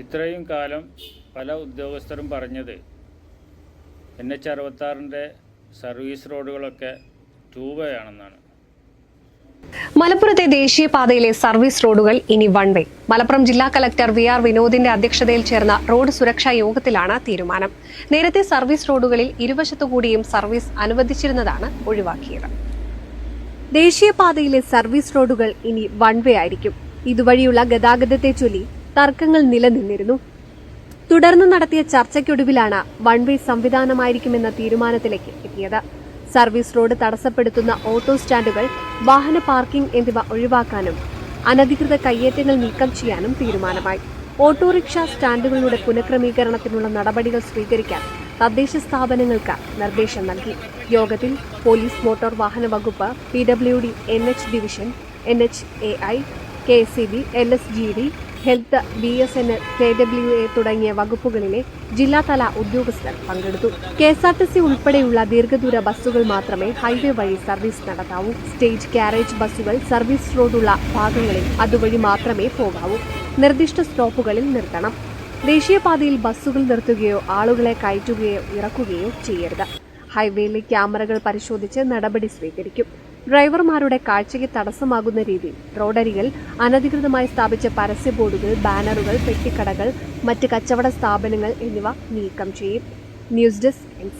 ഇത്രയും കാലം പല ഉദ്യോഗസ്ഥരും പറഞ്ഞത് എൻ എച്ച് അറുപത്താറിന്റെ സർവീസ് റോഡുകളൊക്കെ രൂപയാണെന്നാണ്. മലപ്പുറത്തെ ദേശീയപാതയിലെ സർവീസ് റോഡുകൾ ഇനി വൺ വേ. മലപ്പുറം ജില്ലാ കലക്ടർ വി ആർ വിനോദിന്റെ അധ്യക്ഷതയിൽ ചേർന്ന റോഡ് സുരക്ഷാ യോഗത്തിലാണ് തീരുമാനം. നേരത്തെ സർവീസ് റോഡുകളിൽ ഇരുവശത്തുകൂടിയും സർവീസ് അനുവദിച്ചിരുന്നതാണ് ഒഴിവാക്കിയത്. ദേശീയപാതയിലെ സർവീസ് റോഡുകൾ ഇനി വൺ വേ ആയിരിക്കും. ഇതുവഴിയുള്ള ഗതാഗതത്തെ ചൊല്ലി തർക്കങ്ങൾ നിലനിന്നിരുന്നു. തുടർന്ന് നടത്തിയ ചർച്ചയ്ക്കൊടുവിലാണ് വൺ വേ സംവിധാനമായിരിക്കുമെന്ന തീരുമാനത്തിലേക്ക് എത്തിയത്. സർവീസ് റോഡ് തടസ്സപ്പെടുത്തുന്ന ഓട്ടോ സ്റ്റാൻഡുകൾ വാഹന പാർക്കിംഗ് എന്നിവ ഒഴിവാക്കാനും അനധികൃത കയ്യേറ്റങ്ങൾ നീക്കം ചെയ്യാനും തീരുമാനമായി. ഓട്ടോറിക്ഷ സ്റ്റാൻഡുകളുടെ പുനഃക്രമീകരണത്തിനുള്ള നടപടികൾ സ്വീകരിക്കാൻ തദ്ദേശ സ്ഥാപനങ്ങൾക്ക് നിർദ്ദേശം നൽകി. യോഗത്തിൽ പോലീസ് മോട്ടോർ വാഹന വകുപ്പ് P W D N H division N H A I K S C B L S G D health B S N L K W A തുടങ്ങിയ വകുപ്പുകളിലെ ജില്ലാതല ഉദ്യോഗസ്ഥർ പങ്കെടുത്തു. K S R T C ഉൾപ്പെടെയുള്ള ദീർഘദൂര ബസ്സുകൾ മാത്രമേ highway വഴി സർവീസ് നടത്താവൂ. സ്റ്റേജ് കാരേജ് ബസ്സുകൾ സർവീസ് റോഡുള്ള ഭാഗങ്ങളിൽ അതുവഴി മാത്രമേ പോകാവൂ. നിർദ്ദിഷ്ട സ്റ്റോപ്പുകളിൽ നിർത്തണം. ദേശീയപാതയിൽ ബസ്സുകൾ നിർത്തുകയോ ആളുകളെ കയറ്റുകയോ ഇറക്കുകയോ ചെയ്യരുത്. ഹൈവേയിലെ ക്യാമറകൾ പരിശോധിച്ച് നടപടി സ്വീകരിക്കും. ഡ്രൈവർമാരുടെ കാഴ്ചയ്ക്ക് തടസ്സമാകുന്ന രീതി റോഡരികൾ അനധികൃതമായി സ്ഥാപിച്ച പരസ്യ ബോർഡുകൾ ബാനറുകൾ പെട്ടിക്കടകൾ മറ്റ് കച്ചവട സ്ഥാപനങ്ങൾ എന്നിവ നീക്കം ചെയ്യും. News desk N